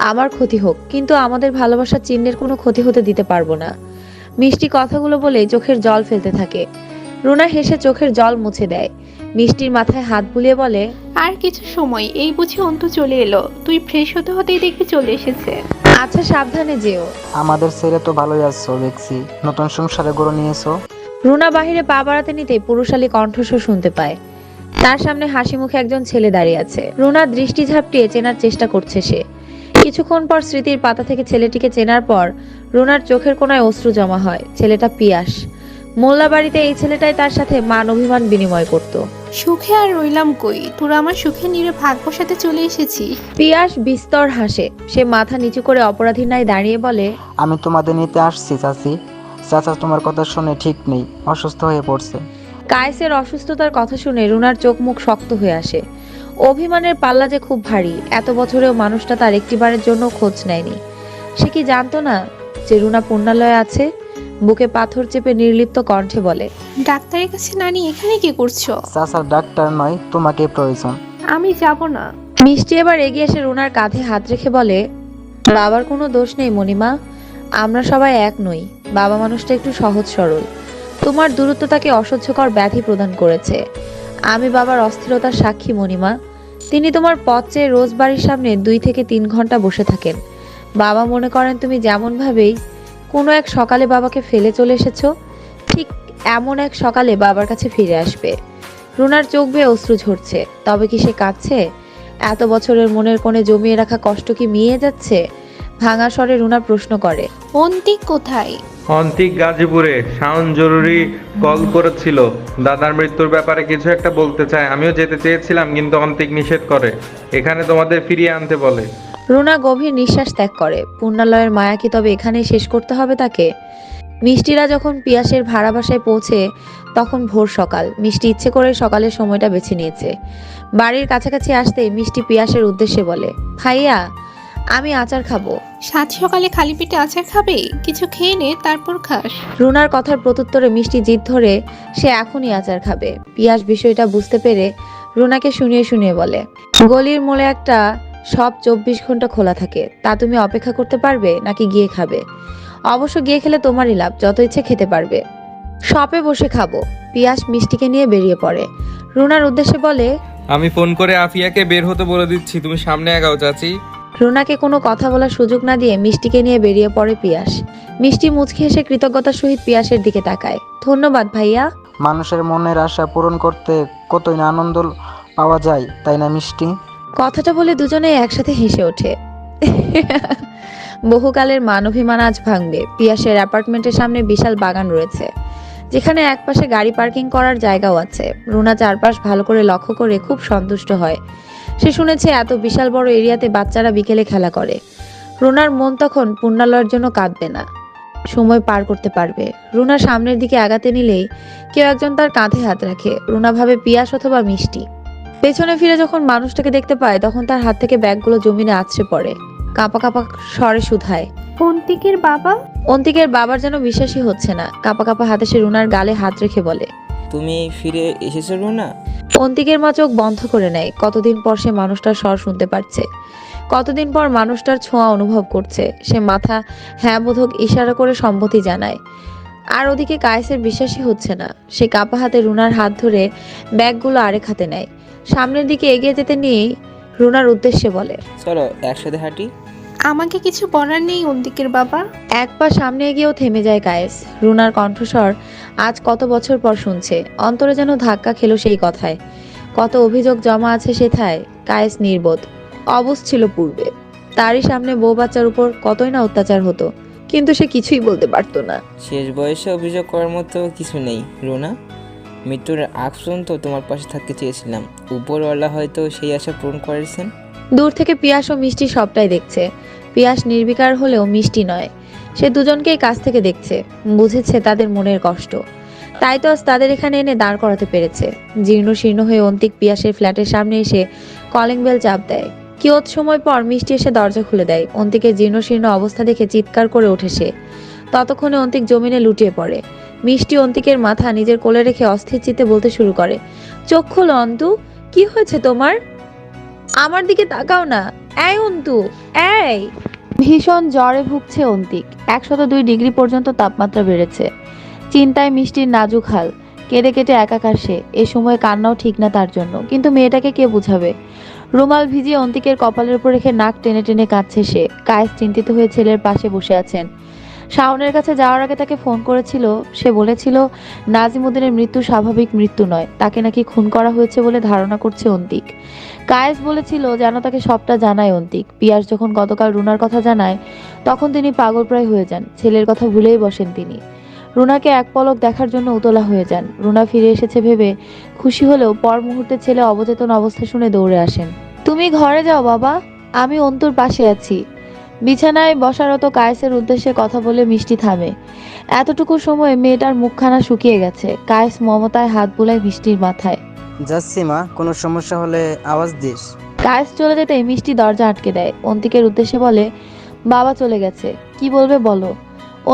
আমার ক্ষতি হোক কিন্তু আমাদের ভালোবাসার চিহ্নের কোনো ক্ষতি হতে দিতে পারব না। মিষ্টি কথাগুলো বলে চোখের জল ফেলতে থাকে। রুনা হেসে চোখের জল মুছে দেয়। মিষ্টির মাথায় হাত বুলিয়ে বলে আর কিছু সময় এই বুঝি অন্ত চলে এলো। তুই ফ্রেশ হতে হতেই দেখবি চলে এসেছে। আচ্ছা সাবধানে যেও। আমাদের ছেলে তো ভালোই আছো দেখছি। নতুন সংসারে গরু নিয়েছো। রুনা বাহিরে পা বাড়াতে নিতে পুরুষালী কণ্ঠস্বর শুনতে পায়। তার সামনে হাসি মুখে একজন ছেলে দাঁড়িয়ে আছে। রুনার দৃষ্টি ঝাপটিয়ে চেনার চেষ্টা করছে সে। কিছুক্ষণ পর স্মৃতির পাতা থেকে ছেলেটিকে চেনার পর রুনার চোখের কোনায় অশ্রু জমা হয়। ছেলেটা পিয়াস। মোল্লা বাড়িতে এই ছেলেটাই তার সাথে মান অভিমান বিনিময় করত। সুখে আর রইলাম কই? তোরা আমার সুখে নিরে ভাগ বসাতে চলে এসেছিস পিয়াস বিস্তর হাসে। সে মাথা নিচু করে অপরাধী নাই দাঁড়িয়ে বলে আমি তোমাদের নিতে আসছি চাচি। চাচা তোমার কথা শুনে ঠিক নেই অসুস্থ হয়ে পড়ছে। কায়েসের অসুস্থতার কথা শুনে রুনার চোখ মুখ শক্ত হয়ে আসে। অভিমানের পাল্লা যে খুব ভারী এত বছরেও মানুষটা তার একটিবারের জন্য খোঁজ নেয়নি। সে কি জানতো না যে রুনা পুণ্যালয়ে আছে বুকে পাথর চেপে নির্লিপ্ত কণ্ঠে বলে ডাক্তারের কাছে নানি এখানে কি করছ? চাচার ডাক্তার নয় তোমাকে প্রয়োজন। আমি যাব না। মিষ্টি এবার এগিয়ে এসে রুনার কাঁধে হাত রেখে বলে বাবার কোনো দোষ নেই মণিমা আমরা সবাই এক নই বাবা মানুষটা একটু সহজ সরল। তোমার দূরত্ব তাকে অসহ্যকর ব্যাধি প্রদান করেছে। আমি বাবার অস্থিরতার সাক্ষী মণিমা। তিনি তোমার পথ রোজ বাড়ির সামনে দুই থেকে তিন ঘণ্টা বসে থাকেন। বাবা মনে করেন তুমি যেমনভাবেই কোনো এক সকালে বাবাকে ফেলে চলে এসেছ, ঠিক এমন এক সকালে বাবার কাছে ফিরে আসবে। রুনার চোখ বেয়ে অশ্রু ঝরছে। তবে কি সে কাঁদছে? এত বছরের মনের কোণে জমিয়ে রাখা কষ্ট কি মিয়ে যাচ্ছে? ভাঙা স্বরে রুনা প্রশ্ন করে। অন্তিক কোথায়? অন্তিক গাজীপুরে শাওন জরুরি কল করেছিল। দাদার মৃত্যুর ব্যাপারে কিছু একটা বলতে চায়। আমিও যেতে চেয়েছিলাম, কিন্তু অন্তিক নিষেধ করে। এখানে তোমাদের ফিরিয়ে আনতে বলে। রুনা গভীর নিঃশ্বাস ত্যাগ করে। পূর্ণালয়ের মায়া কি তবে এখানেই শেষ করতে হবে তাকে? মিষ্টিরা যখন পিয়াসের ভাড়া বাসায় পৌঁছে, তখন ভোর সকাল। মিষ্টি ইচ্ছে করে সকালের সময়টা বেছে নিয়েছে। বাড়ির কাছাকাছি আসতেই মিষ্টি পিয়াসের উদ্দেশ্যে বলে, ভাইয়া আমি আচার খাব। সাত সকালে খালি পেটে আচার খাবে? কিছু খেয়ে নে তারপর খাস। রুনার কথার প্রত্যুত্তরে মিষ্টি জিদ ধরে সে এখনই আচার খাবে। পিয়াস বিষয়টা বুঝতে পেরে রুনাকে শুনিয়ে শুনিয়ে বলে গলির মোড়ে একটা সব চব্বিশ ঘণ্টা খোলা থাকে। তা তুমি অপেক্ষা করতে পারবে নাকি গিয়ে খাবে? অবশ্য গিয়ে খেলে তোমারই লাভ যত ইচ্ছে খেতে পারবে। শপে বসে খাব। পিয়াস মিষ্টিকে নিয়ে বেরিয়ে পড়ে। রুনার উদ্দেশ্যে বলে আমি ফোন করে আফিয়াকে বের হতে বলে দিচ্ছি। তুমি সামনে আগাও চাচি। রুনাকে কোনো কথা বলার সুযোগ না দিয়ে মিষ্টিকে নিয়ে বেরিয়ে পড়ে পিয়াস। মিষ্টি মুচকি হেসে কৃতজ্ঞতার সহিত পিয়াসের দিকে তাকায়। ধন্যবাদ ভাইয়া। মানুষের মনের আশা পূরণ করতে কতই না আনন্দ পাওয়া যায় তাই না মিষ্টি? কথাটা বলে দুজনে একসাথে হেসে ওঠে। বহুকালের মানভিমান আজ ভাঙবে। পিয়াসের অ্যাপার্টমেন্টের সামনে বিশাল বাগান রয়েছে যেখানে একপাশে গাড়ি পার্কিং করার জায়গাও আছে। রুনা চারপাশ ভালো করে লক্ষ্য করে খুব সন্তুষ্ট হয়। সে শুনেছে এত বিশাল বড় এরিয়াতে বাচ্চারা বিকেলে খেলা করে। রুনার মন তখন পুণ্যালয়ের জন্য কাঁদবে না। সময় পার করতে পারবে। রুনা সামনের দিকে আগাতে নিলেই কেউ একজন তার কাঁধে হাত রাখে। রুনা ভাবে পিয়াস অথবা মিষ্টি। পেছনে ফিরে যখন মানুষটাকে দেখতে পায় তখন তার হাত থেকে ব্যাগগুলো জমিনে আছড়ে পড়ে। কাঁপা কাঁপা স্বরে শুধায়। অন্তিকের বাবা? অন্তিকের বাবার যেন বিশ্বাসই হচ্ছে না। কাঁপা কাঁপা হাতে সে রুনার গালে হাত রেখে বলে। তুমি ফিরে এসেছ রুনা? অন্তিকের মা চোখ বন্ধ করে নেয়। কতদিন পর সে মানুষটার স্বর শুনতে পারছে? কতদিন পর মানুষটার ছোঁয়া অনুভব করছে? সে মাথা হ্যাঁ বোধক ইশারা করে সম্মতি জানায়। আর ওদিকে কায়েসের বিশ্বাসই হচ্ছে না। সে কাপা হাতে রুনার হাত ধরে ব্যাগগুলো আরেক হাতে নেয়। সামনের দিকে এগিয়ে যেতে নিয়েই রুনার উদ্দেশ্যে বলে, চলো একসাথে হাঁটি। আমাকে কিছু বলার নেই অন্তিকের বাবা। এক পা সামনে এগিয়েও থেমে যায় কায়েস রুনার কণ্ঠস্বর আজ কত বছর পর শুনছে। অন্তরে যেন ধাক্কা খেলো সেই কথায়। কত অভিযোগ জমা আছে সেথায় কায়েস নির্বোধ। অবশ ছিল পূর্বে। তারই সামনে বউ বাচ্চার উপর কতই না অত্যাচার হতো। কিন্তু সে কিছুই বলতে পারতো না। শেষ বয়সে অভিযোগ করার মতো কিছু নেই রুনা। মৃত্যুর আগ পর্যন্ত তোমার পাশে থাকতে চেয়েছিলাম। উপরওয়ালা হয়তো সেই আশা পূরণ করেছেন। দূর থেকে পিয়াস ও মিষ্টি সবটাই দেখছে। পিয়াস নির্বিকার হলেও মিষ্টি নয়। সে দুজনকেই কাছ থেকে দেখছে, বুঝেছে তাদের মনের কষ্ট। তাই তো তাদের এখানে এনে দাঁড় করাতে পেরেছে। জীর্ণ শীর্ণ হয়ে অন্তিক পিয়াসের ফ্ল্যাটের সামনে এসে কলিং বেল চাপ দেয়। কিয়ত সময় পর মিষ্টি এসে দরজা খুলে দেয়। অন্তিকের জীর্ণ শীর্ণ অবস্থা দেখে চিৎকার করে ওঠে সে। ততক্ষণে অন্তিক জমিনে লুটিয়ে পড়ে। মিষ্টি অন্তিকের মাথা নিজের কোলে রেখে অস্থির চিতে বলতে শুরু করে, চোখ খোলো অন্তু, কি হয়েছে তোমার? আমার দিকে তাকাও না। এই অন্তু, এই। ভীষণ জ্বরে ভুগছে অন্তিক। একশত দুই ডিগ্রি পর্যন্ত তাপমাত্রা বেড়েছে। চিন্তায় মিষ্টির নাজুক হাল। কেঁদে কেটে একাকার সে। এ সময় কান্নাও ঠিক না তার জন্য। কিন্তু মেয়েটাকে কে বুঝাবে? রুমাল ভিজিয়ে অন্তিকের কপালের উপর রেখে নাক টেনে টেনে কাঁদছে সে। কায়েস চিন্তিত হয়ে ছেলের পাশে বসে আছেন। শাওনের কাছে যাওয়ার আগে তাকে ফোন করেছিল। সে বলেছিল, নাজিমুদ্দিনের মৃত্যু স্বাভাবিক মৃত্যু নয়। তাকে নাকি খুন করা হয়েছে বলে ধারণা করছে অন্তিক। কায়েস বলেছিল, যেন তাকে সবটা জানায় অন্তিক। পিয়াস যখন গতকাল রুনার কথা জানায়, তখন তিনি পাগলপ্রায় হয়ে যান। ছেলের কথা ভুলেই বসেন তিনি। রুনাকে এক পলক দেখার জন্য উতলা হয়ে যান। রুনা ফিরে এসেছে ভেবে খুশি হলেও পর মুহূর্তে ছেলে অবচেতন অবস্থা শুনে দৌড়ে আসেন। তুমি ঘরে যাও বাবা। আমি অন্তুর পাশে আছি। বিছানায় বসারত কায়েসের উদ্দেশ্যে কথা বলে মিষ্টি থামে। এতটুকু সময়ে মেয়েটার মুখখানা শুকিয়ে গেছে। কায়েস মমতায় হাত বুলায় মিষ্টির মাথায়। যাচ্ছি মা কোনো সমস্যা হলে আওয়াজ দিস। কায়েস চলে যেতে মিষ্টি দরজা আটকে দেয়। অন্তিকের উদ্দেশ্যে বলে বাবা চলে গেছে। কি বলবে বলো।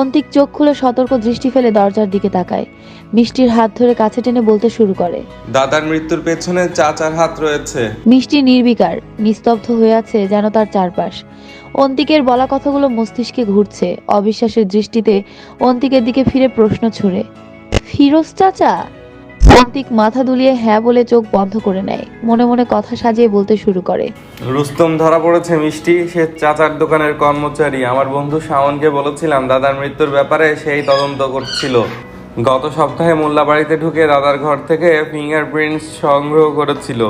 অন্তিক চোখ খুলে সতর্ক দৃষ্টি ফেলে দরজার দিকে তাকায়। মিষ্টির হাত ধরে কাছে টেনে বলতে শুরু করে। দাদার মৃত্যুর পেছনে চাচার হাত রয়েছে। মিষ্টি নির্বিকার নিস্তব্ধ হয়ে আছে যেন তার চারপাশ। অন্তিকের বলা কথাগুলো মস্তিষ্কে ঘুরছে। অবিশ্বাসের দৃষ্টিতে অন্তিকের দিকে ফিরে প্রশ্ন ছুড়ে। ফিরোজ চাচা! অন্তিক মাথা দুলিয়ে হ্যাঁ বলে চোখ বন্ধ করে নেয়। মনে মনে কথা সাজিয়ে বলতে শুরু করে। রুস্তম ধরা পড়েছে মিষ্টি, সে চাচার দোকানের কর্মচারী। আমার বন্ধু শাওনকে বলেছিলাম, দাদার মৃত্যুর ব্যাপারে সেই তদন্ত করছিল। গত সপ্তাহে মোল্লা বাড়িতে ঢুকে দাদার ঘর থেকে ফিঙ্গারপ্রিন্টস সংগ্রহ করেছিল।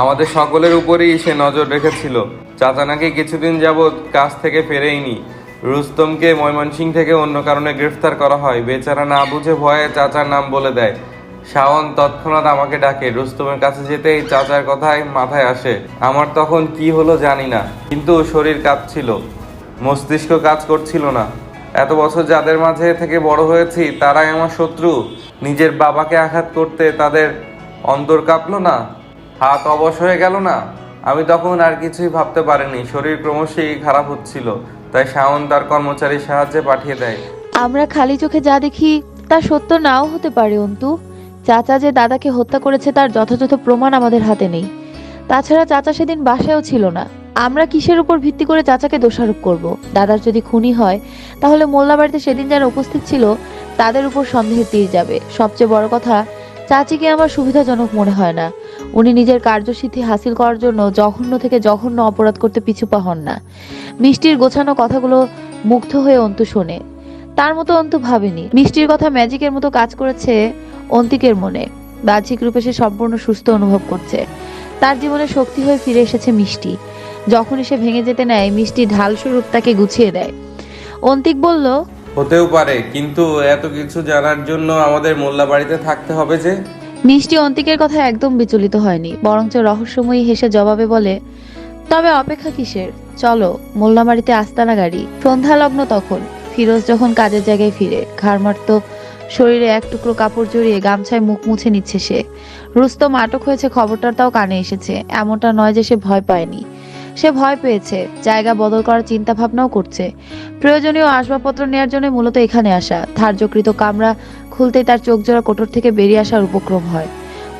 আমাদের সকলের উপরেই সে নজর রেখেছিল। চাচা নাকি কিছুদিন যাবৎ কাজ থেকে ফেরেইনি। রুস্তমকে ময়মনসিং থেকে অন্য কারণে গ্রেফতার করা হয়। বেচারা না বুঝে ভয়ে চাচার নাম বলে দেয়। শাওন তৎক্ষণাৎ আমাকে ডাকে, রুস্তমের কাছে যেতেই চাচার কথায় মাথায় আসে। আমার তখন কি হলো জানি না, কিন্তু শরীর কাঁপছিল। মস্তিষ্ক কাজ করছিল না। এত বছর যাদের মাঝে থেকে বড় হয়েছি, তারাই আমার শত্রু। নিজের বাবাকে আঘাত করতে তাদের অন্তর কাঁপলো না, হাত অবশ হয়ে গেল না। আমি তখন আর কিছুই ভাবতে পারিনি, শরীর ক্রমশই খারাপ হচ্ছিল। তাই শাওন তার কর্মচারীর সাহায্যে পাঠিয়ে দেয়। আমরা খালি চোখে যা দেখি, তা সত্য নাও হতে পারে, অন্তু। চাচা যে দাদাকে হত্যা করেছে তার যথাযথ প্রমাণ আমাদের হাতে নেই। তাছাড়া চাচা সেদিন বাসায়ও ছিল না। আমরা কিসের উপর ভিত্তি করে চাচাকে দোষারোপ করব? দাদার যদি খুনি হয়, তাহলে মোল্লা বাড়িতে সেদিন যারা উপস্থিত ছিল, তাদের উপর সন্দেহের তীর যাবে। সবচেয়ে বড় কথা, চাচিকে আমার সুবিধাজনক মনে হয় না। উনি নিজের কার্যসিদ্ধি হাসিল করার জন্য জঘন্য থেকে জঘন্য অপরাধ করতে পিছু হন না। মিষ্টির গোছানো কথাগুলো মুগ্ধ হয়ে অন্তু শোনে। তার মতো অন্তু ভাবেনি। মিষ্টির কথা ম্যাজিকের মতো কাজ করেছে অন্তিকের মনে। বাহ্যিক রূপে সে সম্পূর্ণ সুস্থ অনুভব করছে। তার জীবনে শক্তি হয়ে ফিরে এসেছে মিষ্টি। যখনই সে ভেঙে যেতে নেয় মিষ্টি ঢাল স্বরূপ তাকে গুছিয়ে দেয়। অন্তিক বলল হতেও পারে কিন্তু এত কিছু জানার জন্য আমাদের মোল্লা বাড়িতে থাকতে হবে যে? মিষ্টি অন্তিকের কথা একদম বিচলিত হয়নি বরঞ্চ রহস্যময়ী হেসে জবাবে বলে তবে অপেক্ষা কিসের? চলো মোল্লামারিতে আস্তানা গাড়ি। সন্ধ্যা লগ্ন তখন ফিরোজ যখন কাজের জায়গায় ফিরে ঘাড়মার্ত শরীরে এক টুকরো কাপড় জড়িয়ে গামছায় মুখ মুছে নিচ্ছে সে। রুস্তম আটক হয়েছে খবরটা তাও কানে এসেছে। এমনটা নয় যে সে ভয় পায়নি। সে ভয় পেয়েছে জায়গা বদল করার চিন্তা ভাবনাও করছে। প্রয়োজনীয় আসবাবপত্র নেওয়ার জন্য মূলত এখানে আসা। ধার্যকৃত কামরা খুলতেই তার চোখ জোড়া কোটর থেকে বেরিয়ে আসার উপক্রম হয়।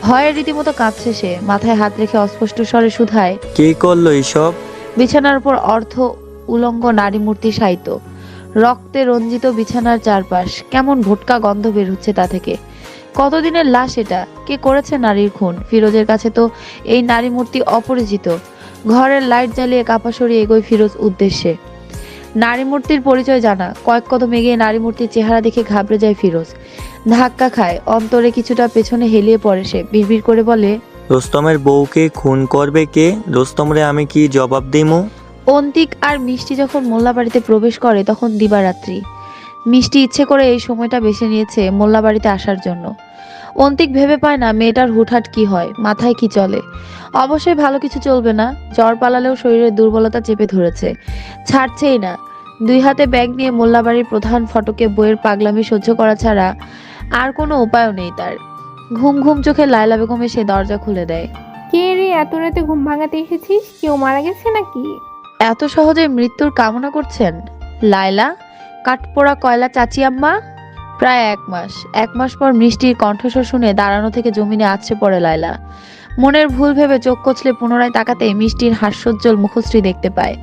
ভয়ের রীতিমতো কাঁদছে সে মাথায় হাত রেখে অস্পষ্ট স্বরে শুধায় কে করল এইসব বিছানার উপর অর্থ উলঙ্গ নারী মূর্তি শায়িত রক্তে রঞ্জিত বিছানার চারপাশ। কেমন ভোটকা গন্ধ বের হচ্ছে তা থেকে। কতদিনের লাশ এটা? কে করেছে নারীর খুন? ফিরোজের কাছে তো এই নারী মূর্তি অপরিচিত। ঘরের লাইট জ্বালিয়ে কাপা সরিয়ে এগোয় ফিরোজ উদ্দেশ্যে। নারী মূর্তির পরিচয় জানা। কয়েক কদম এগিয়ে নারী মূর্তির চেহারা দেখে ঘাবড়ে যায় ফিরোজ। ধাক্কা খায়। অন্তরে কিছুটা পেছনে হেলিয়ে পড়ে সে। বিড়বিড় করে বলে রোস্তমের বউকে খুন করবে কে? রোস্তমরে আমি কি জবাব দিমু? অন্তিক আর মিষ্টি যখন মোল্লাবাড়িতে প্রবেশ করে, তখন দিবারাত্রি। মিষ্টি ইচ্ছে করে এই সময়টা বেছে নিয়েছে মোল্লাবাড়িতে আসার জন্য। অন্তিক ভেবে পায় না, মেয়েটার হুটহাট কি হয়, মাথায় কি চলে। অবশ্যই ভালো কিছু চলবে না, জ্বর পালালেও শরীরের দুর্বলতা চেপে ধরেছে। ছাড়ছেই না। দুই হাতে ব্যাগ নিয়ে মোল্লাবাড়ির প্রধান ফটকে বইয়ের পাগলামি সহ্য করা ছাড়া আর কোনো উপায়ও নেই তার। ঘুম ঘুম চোখে লায়লা বেগম এসে দরজা খুলে দেয়। কে রে, এত রাতে ঘুম ভাঙাতে এসেছিস? কেউ মারা গেছে নাকি? এত সহজে মৃত্যুর কামনা করছেন? লায়লা, কাঠপোড়া কয়লা চাচি আম্মা? প্রায় এক মাস। এক মাস পর মিষ্টির কণ্ঠস্বর শুনে দাঁড়ানো থেকে জমিনে আছড়ে পড়ে লায়লা। মনের ভুল ভেবে চোখ কচলে পুনরায় তাকাতে মিষ্টির হাস্যোজ্জ্বল মুখশ্রী দেখতে পায়।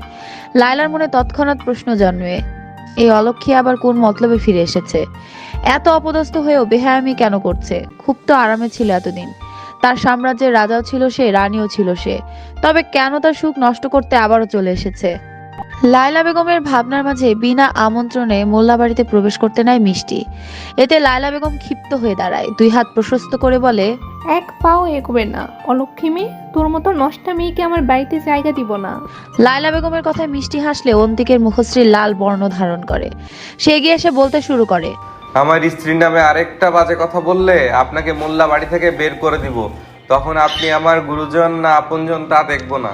লায়লার মনে তৎক্ষণাৎ প্রশ্ন জন্মে, এই অলক্ষী আবার কোন মতলবে ফিরে এসেছে? এত অপদস্থ হয়েও বেহায়ামি কেন করছে? খুব তো আরামে ছিল এতদিন। তার সাম্রাজ্যের রাজাও ছিল সে, রানীও ছিল সে। তবে কেন তার সুখ নষ্ট করতে আবারও চলে এসেছে? লায়লা বেগমের ভাবনার মাঝে বিনা আমন্ত্রণে মোল্লাবাড়িতে প্রবেশ করতে নেয় মিষ্টি। এতে লায়লা বেগম ক্ষিপ্ত হয়ে দাঁড়ায়। দুই হাত প্রশস্ত করে বলে এক পাও এগোবে না। অলক্ষী মেয়ে তোর মতো নষ্টা মেয়েকে আমার বাড়িতে জায়গা দিব না। লায়লা বেগমের কথায় মিষ্টি হাসলে অন্তিকের মুখশ্রী লাল বর্ণ ধারণ করে। সে এগিয়ে এসে বলতে শুরু করে আমার স্ত্রীর নামে আরেকটা বাজে কথা বললে আপনাকে মোল্লা বাড়ি থেকে বের করে দিব। তখন আপনি আমার গুরুজন না আপনজন তা দেখব না।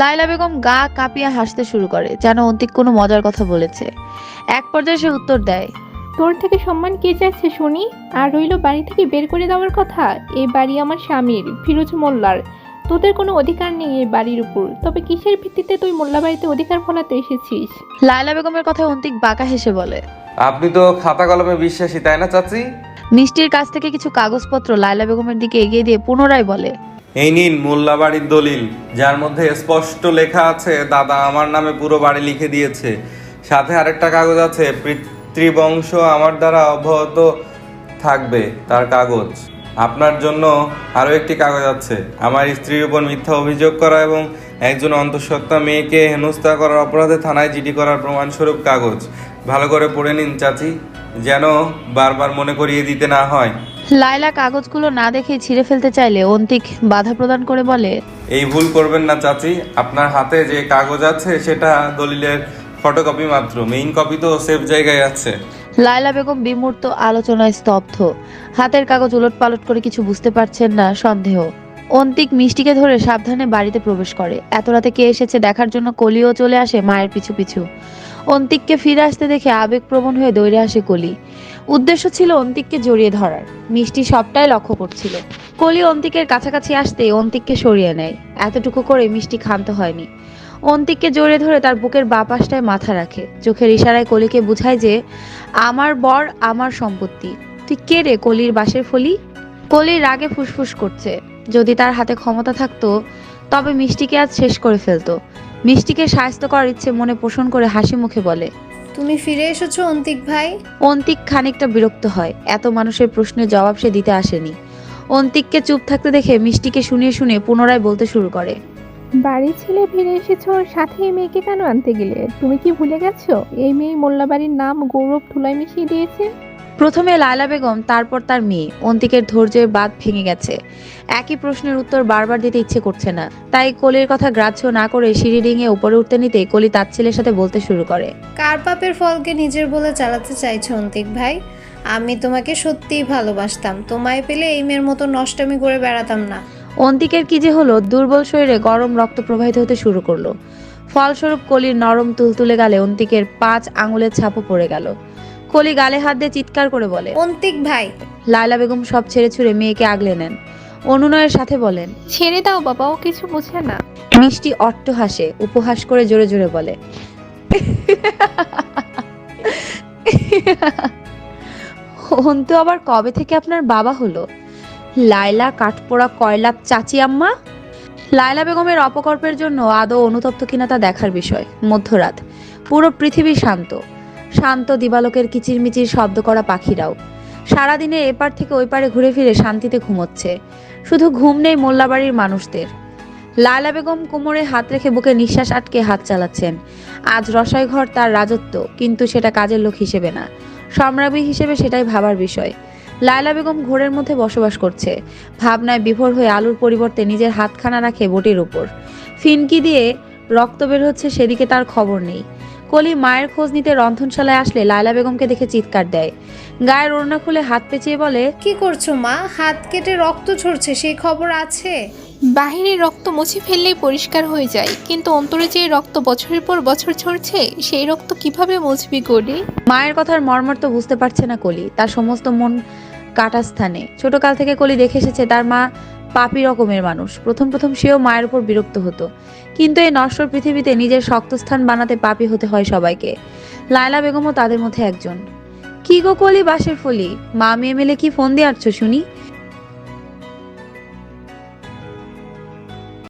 লায়লা বেগম গা কাঁপিয়ে হাসতে শুরু করে যেন অন্তিক কোনো মজার কথা বলেছে। এক পর্যায়ে সে উত্তর দেয় তোর থেকে সম্মান কে চাইছে শুনি? আর রইল বাড়ি থেকে বের করে দেওয়ার কথা? এই বাড়ি আমার স্বামীর ফিরোজ মোল্লার। তোদের কোনো অধিকার নেই এই বাড়ির উপর। তবে কিসের ভিত্তিতে তুই মোল্লা বাড়িতে অধিকার ফলাতে এসেছিস? লায়লা বেগমের কথা অন্তিক বাঁকা হেসে বলে আপনি তো খাতা কলমে বিশ্বাসী তাই না চাচি? মিষ্টির কাছ থেকে কিছু কাগজপত্র লায়লা বেগমের দিকে এগিয়ে দিয়ে পুনরায় বলে, এই নিন মোল্লা বাড়ির দলিল, যার মধ্যে স্পষ্ট লেখা আছে, দাদা আমার নামে পুরো বাড়ি লিখে দিয়েছে। সাথে আরেকটা কাগজ আছে, পিতৃবংশ আমার দ্বারা অব্যাহত থাকবে, তার কাগজ। আপনার জন্য আরও একটি কাগজ আছে। আমার স্ত্রীর উপর মিথ্যা অভিযোগ করা এবং একজন অন্তঃসত্ত্বা মেয়েকে হেনস্থা করার অপরাধে থানায় জিডি করার প্রমাণস্বরূপ কাগজ। ভালো করে পড়ে নিন চাচি যেন বারবার মনে করিয়ে দিতে না হয়। লায়লা কাগজগুলো না দেখে ছিঁড়ে ফেলতে চাইলে অন্তিক বাধা প্রদান করে বলে এই ভুল করবেন না চাচি। আপনার হাতে যে কাগজ আছে সেটা দলিলের ফটোকপি মাত্র। মেইন কপি তো সেফ জায়গায় আছে। লায়লা বেগম বিমূর্ত আলোচনায় স্তব্ধ। হাতের কাগজ উলট পালট করে কিছু বুঝতে পারছেন না সন্দেহ। অন্তিক মিষ্টিকে ধরে সাবধানে বাড়িতে প্রবেশ করে। এত রাতে কে এসেছে দেখার জন্য কলিও চলে আসে মায়ের পিছু পিছু। অন্তিককে ফিরে আসতে দেখে আবেগপ্রবণ হয়ে দৌড়ে আসে কলি। উদ্দেশ্য ছিল অন্তিককে জড়িয়ে ধরার। মিষ্টি সবটাই লক্ষ্য করছিল। কলি অন্তিকের কাছাকাছি আসতে অন্তিককে সরিয়ে নেয়। এতটুকু করে মিষ্টি ক্ষান্ত হয়নি। অন্তিককে জড়িয়ে ধরে তার বুকের বাঁ পাশটায় মাথা রাখে। চোখের ইশারায় কলিকে বুঝায় যে, আমার বর, আমার সম্পত্তি। তুই কে রে কলির বাসের ফলি? কলির রাগে ফুসফুস করছে। যদি তার হাতে ক্ষমতা থাকতো তবে মিষ্টিকে আজ শেষ করে ফেলতো। মিষ্টিকে সাহায্য করার ইচ্ছে মনে পোষণ করে হাসি মুখে বলে তুমি ফিরে এসেছ অন্তিক ভাই? অন্তিক খানিকটা বিরক্ত হয়। এত মানুষের প্রশ্নের জবাব সে দিতে আসেনি। অন্তিককে চুপ থাকতে দেখে মিষ্টিকে শুনিয়ে শুনে পুনরায় বলতে শুরু করে বাড়ির ছেলে ফিরে এসেছ সাথে এই মেয়েকে কেন আনতে গেলে? তুমি কি ভুলে গেছো? এই মেয়ে মোল্লা বাড়ির নাম গৌরব ধুলাই মিশিয়ে দিয়েছে। প্রথমে লায়লা বেগম তারপর তার মেয়ে। অন্তিকের ধৈর্যের বাদ ভেঙে গেছে। একই প্রশ্নের উত্তর বারবার দিতে ইচ্ছে করছে না। তাই কলির কথা গ্রাহ্য না করে সিঁড়ি ডিঙে উপরে উঠতে নিতে কলি তার ছেলের সাথে বলতে শুরু করে। কার পাপের ফলকে নিজের বলে চালাতে চাইছো অন্তিক ভাই? আমি তোমাকে সত্যিই ভালোবাসতাম। তোমায় পেলে এই মেয়ের মতো নষ্টামি করে বেড়াতাম না। অন্তিকের কি যে হলো দুর্বল শরীরে গরম রক্ত প্রবাহিত হতে শুরু করল। ফলস্বরূপ কলির নরম তুলতুলে গালে অন্তিকের পাঁচ আঙুলের ছাপও পড়ে গেল। কলি গালে হাত দিয়ে চিৎকার করে বলে অন্তিক ভাই। লায়লা বেগম সব ছেড়ে ছুড়ে মেয়েকে আগলে নেন। অনুনয়ের সাথে বলেন ছেড়ে দাও বাবা ও কিছু বোঝে না। মিষ্টি অট্ট হাসে উপহাস করে জোরে জোরে বলে অন্তু আবার কবে থেকে আপনার বাবা হলো? লায়লা কাঠপোড়া কয়লা চাচি আম্মা? লায়লা বেগমের অপকল্পের জন্য আদৌ অনুতপ্ত কিনা তা দেখার বিষয় মধ্যরাত। পুরো পৃথিবী শান্ত। শান্ত দিবালোকের কিচিরমিচির শব্দ করা পাখিরাও। সারাদিনে এপার থেকে ওই পারে ঘুরে ফিরে শান্তিতে ঘুমোচ্ছে। শুধু ঘুম নেই মোল্লাবাড়ির মানুষদের। লায়লা বেগম কোমরে হাত রেখে বুকে নিঃশ্বাস আটকে হাত চালাচ্ছেন। আজ রসাই ঘর তার রাজত্ব, কিন্তু সেটা কাজের লোক হিসেবে না। সম্রাজ্ঞী হিসেবে সেটাই ভাবার বিষয়। লায়লা বেগম ঘোরের মধ্যে বসবাস করছে। ভাবনায় বিভোর হয়ে আলুর পরিবর্তে নিজের হাতখানা রাখে বটির উপর। ফিনকি দিয়ে রক্ত বের হচ্ছে সেদিকে তার খবর নেই। কলি মায়ের খোঁজ নিতে রন্ধনশালায় আসলে লায়লা বেগমকে দেখে চিৎকার দেয়। গায়ের ওড়না খুলে হাত পেঁচিয়ে বলে কি করছ মা? হাত কেটে রক্ত ঝরছে সেই খবর আছে? বাহিরের রক্ত মুছে ফেললেই পরিষ্কার হয়ে যায় কিন্তু অন্তরে যে রক্ত বছরের পর বছর ঝরছে সেই রক্ত কীভাবে মুছবি গড়ি মায়ের কথার মর্মার্থ বুঝতে পারছে না কলি তার সমস্ত মন কাটা স্থানে ছোটকাল থেকে কলি দেখে এসেছে তার মা পাপি রকমের মানুষ। প্রথম প্রথম সেও মায়ের উপর বিরক্ত হতো। কিন্তু এই নশ্বর পৃথিবীতে নিজের শক্ত স্থান বানাতে পাপি হতে হয় সবাইকে। লায়লা বেগমও তাদের মধ্যে একজন। কি গো কলি বাসের ফলি? মা মেয়ে মেলে কি ফোন দিয়ে আসছো শুনি?